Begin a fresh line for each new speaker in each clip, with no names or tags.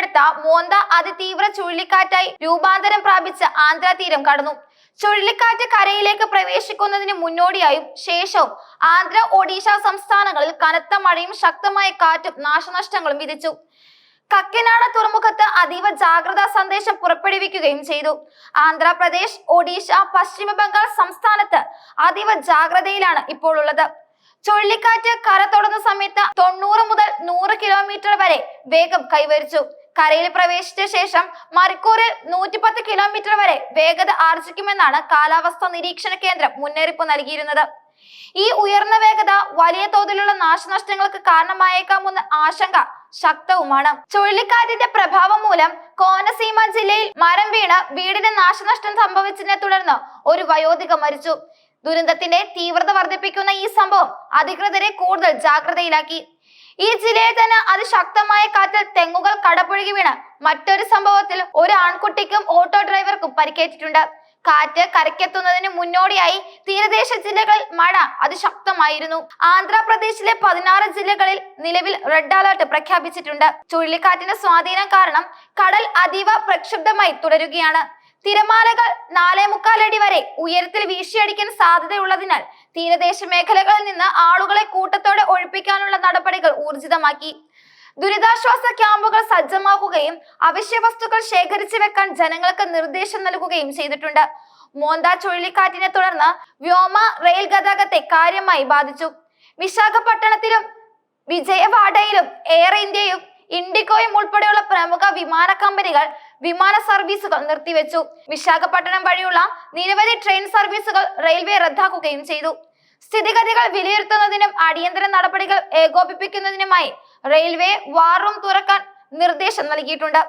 ഉൾപ്പെടുത്ത മോന്ത അതിതീവ്ര ചുഴലിക്കാറ്റായി രൂപാന്തരം പ്രാപിച്ച തീരം കടന്നു ചുഴലിക്കാറ്റ് കരയിലേക്ക് പ്രവേശിക്കുന്നതിന് മുന്നോടിയായും ശേഷവും ആന്ധ്ര ഒഡീഷ സംസ്ഥാനങ്ങളിൽ കനത്ത മഴയും ശക്തമായ കാറ്റും നാശനഷ്ടങ്ങളും വിധിച്ചു കക്കനാട തുറമുഖത്ത് അതീവ ജാഗ്രതാ സന്ദേശം പുറപ്പെടുവിക്കുകയും ചെയ്തു ആന്ധ്രാപ്രദേശ് ഒഡീഷ പശ്ചിമ ബംഗാൾ സംസ്ഥാനത്ത് അതീവ ജാഗ്രതയിലാണ് ഇപ്പോൾ ഉള്ളത് ചുഴലിക്കാറ്റ് കര തൊടുന്ന സമയത്ത് തൊണ്ണൂറ് മുതൽ നൂറ് കിലോമീറ്റർ വരെ വേഗം കൈവരിച്ചു കരയിൽ പ്രവേശിച്ച ശേഷം മണിക്കൂറിൽ പത്ത് കിലോമീറ്റർ വരെ വേഗത ആർജിക്കുമെന്നാണ് കാലാവസ്ഥാ നിരീക്ഷണ കേന്ദ്രം മുന്നറിയിപ്പ് നൽകിയിരുന്നത് ഈ ഉയർന്ന വേഗത വലിയ തോതിലുള്ള നാശനഷ്ടങ്ങൾക്ക് കാരണമായേക്കാമെന്ന ആശങ്ക ശക്തവുമാണ് ചുഴലിക്കാറ്റിന്റെ പ്രഭാവം മൂലം കോനസീമ ജില്ലയിൽ മരം വീണ് വീടിന് നാശനഷ്ടം സംഭവിച്ചതിനെ തുടർന്ന് ഒരു വയോധിക മരിച്ചു ദുരന്തത്തിന്റെ തീവ്രത വർദ്ധിപ്പിക്കുന്ന ഈ സംഭവം അധികൃതരെ കൂടുതൽ ജാഗ്രതയിലാക്കി ഈ ജില്ലയിൽ തന്നെ അതിശക്തമായ കാറ്റിൽ തെങ്ങുകൾ കടപുഴകി വീണ് മറ്റൊരു സംഭവത്തിൽ ഒരു ആൺകുട്ടിക്കും ഓട്ടോ ഡ്രൈവർക്കും പരിക്കേറ്റിട്ടുണ്ട് കാറ്റ് കരയ്ക്കെത്തുന്നതിന് മുന്നോടിയായി തീരദേശ ജില്ലകളിൽ മഴ അതിശക്തമായിരുന്നു ആന്ധ്രാപ്രദേശിലെ പതിനാറ് ജില്ലകളിൽ നിലവിൽ റെഡ് അലർട്ട് പ്രഖ്യാപിച്ചിട്ടുണ്ട് ചുഴലിക്കാറ്റിന്റെ സ്വാധീനം കാരണം കടൽ അതീവ പ്രക്ഷുബ്ധമായി തുടരുകയാണ് തിരമാലകൾ നാലേ മുക്കാലടി വരെ ഉയരത്തിൽ വീശിയടിക്കാൻ സാധ്യതയുള്ളതിനാൽ തീരദേശ മേഖലകളിൽ നിന്ന് ആളുകളെ കൂട്ടത്തോടെ ഒഴിപ്പിക്കാനുള്ള നടപടികൾ ഊർജിതമാക്കി ദുരിതാശ്വാസ ക്യാമ്പുകൾ സജ്ജമാക്കുകയും അവശ്യ വസ്തുക്കൾ ശേഖരിച്ചു വെക്കാൻ ജനങ്ങൾക്ക് നിർദ്ദേശം നൽകുകയും ചെയ്തിട്ടുണ്ട് മോന്ത ചുഴലിക്കാറ്റിനെ തുടർന്ന് വ്യോമ റെയിൽ ഗതാഗതത്തെ കാര്യമായി ബാധിച്ചു വിശാഖപട്ടണത്തിലും വിജയവാഡയിലും എയർ ഇന്ത്യയും ഇൻഡിഗോയും ഉൾപ്പെടെയുള്ള പ്രമുഖ വിമാന കമ്പനികൾ വിമാന സർവീസുകൾ നിർത്തിവെച്ചു വിശാഖപട്ടണം വഴിയുള്ള നിരവധി ട്രെയിൻ സർവീസുകൾ റെയിൽവേ റദ്ദാക്കുകയും ചെയ്തു സ്ഥിതിഗതികൾ വിലയിരുത്തുന്നതിനും അടിയന്തര നടപടികൾ ഏകോപിപ്പിക്കുന്നതിനുമായി റെയിൽവേ വാർ റൂം തുറക്കാൻ നിർദ്ദേശം നൽകിയിട്ടുണ്ട്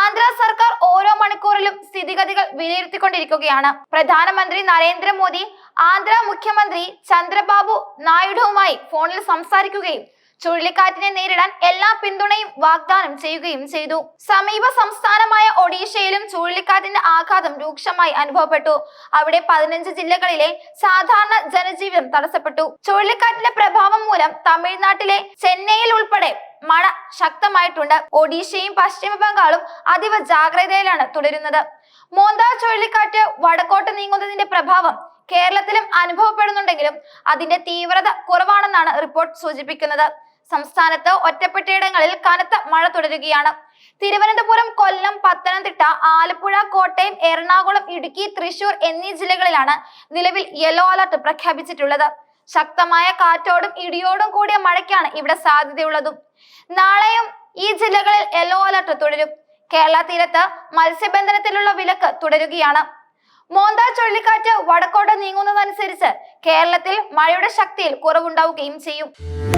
ആന്ധ്ര സർക്കാർ ഓരോ മണിക്കൂറിലും സ്ഥിതിഗതികൾ വിലയിരുത്തിക്കൊണ്ടിരിക്കുകയാണ് പ്രധാനമന്ത്രി നരേന്ദ്രമോദി ആന്ധ്ര മുഖ്യമന്ത്രി ചന്ദ്രബാബു നായിഡുവുമായി ഫോണിൽ സംസാരിക്കുകയും ചുഴലിക്കാറ്റിനെ നേരിടാൻ എല്ലാ പിന്തുണയും വാഗ്ദാനം ചെയ്യുകയും ചെയ്തു സമീപ സംസ്ഥാനമായ ഒഡീഷയിലും ചുഴലിക്കാറ്റിന്റെ ആഘാതം രൂക്ഷമായി അനുഭവപ്പെട്ടു അവിടെ പതിനഞ്ച് ജില്ലകളിലെ സാധാരണ ജനജീവിതം തടസ്സപ്പെട്ടു ചുഴലിക്കാറ്റിന്റെ പ്രഭാവം മൂലം തമിഴ്നാട്ടിലെ ചെന്നൈയിൽ ഉൾപ്പെടെ മഴ ശക്തമായിട്ടുണ്ട് ഒഡീഷയും പശ്ചിമ ബംഗാളും അതീവ ജാഗ്രതയിലാണ് തുടരുന്നത് മോന്താ ചുഴലിക്കാറ്റ് വടക്കോട്ട് നീങ്ങുന്നതിന്റെ പ്രഭാവം കേരളത്തിലും അനുഭവപ്പെടുന്നുണ്ടെങ്കിലും അതിന്റെ തീവ്രത കുറവാണെന്നാണ് റിപ്പോർട്ട് സൂചിപ്പിക്കുന്നത് സംസ്ഥാനത്ത് ഒറ്റപ്പെട്ടയിടങ്ങളിൽ കനത്ത മഴ തുടരുകയാണ് തിരുവനന്തപുരം കൊല്ലം പത്തനംതിട്ട ആലപ്പുഴ കോട്ടയം എറണാകുളം ഇടുക്കി തൃശൂർ എന്നീ ജില്ലകളിലാണ് നിലവിൽ യെല്ലോ അലർട്ട് പ്രഖ്യാപിച്ചിട്ടുള്ളത് ശക്തമായ കാറ്റോടും ഇടിയോടും കൂടിയ മഴയ്ക്കാണ് ഇവിടെ സാധ്യതയുള്ളതും നാളെയും ഈ ജില്ലകളിൽ യെല്ലോ അലർട്ട് തുടരും കേരള തീരത്ത് മത്സ്യബന്ധനത്തിലുള്ള വിലക്ക് തുടരുകയാണ് മോന്ത ചുഴലിക്കാറ്റ് വടക്കോട്ട് നീങ്ങുന്നതനുസരിച്ച് കേരളത്തിൽ മഴയുടെ ശക്തിയിൽ കുറവുണ്ടാവുകയും ചെയ്യും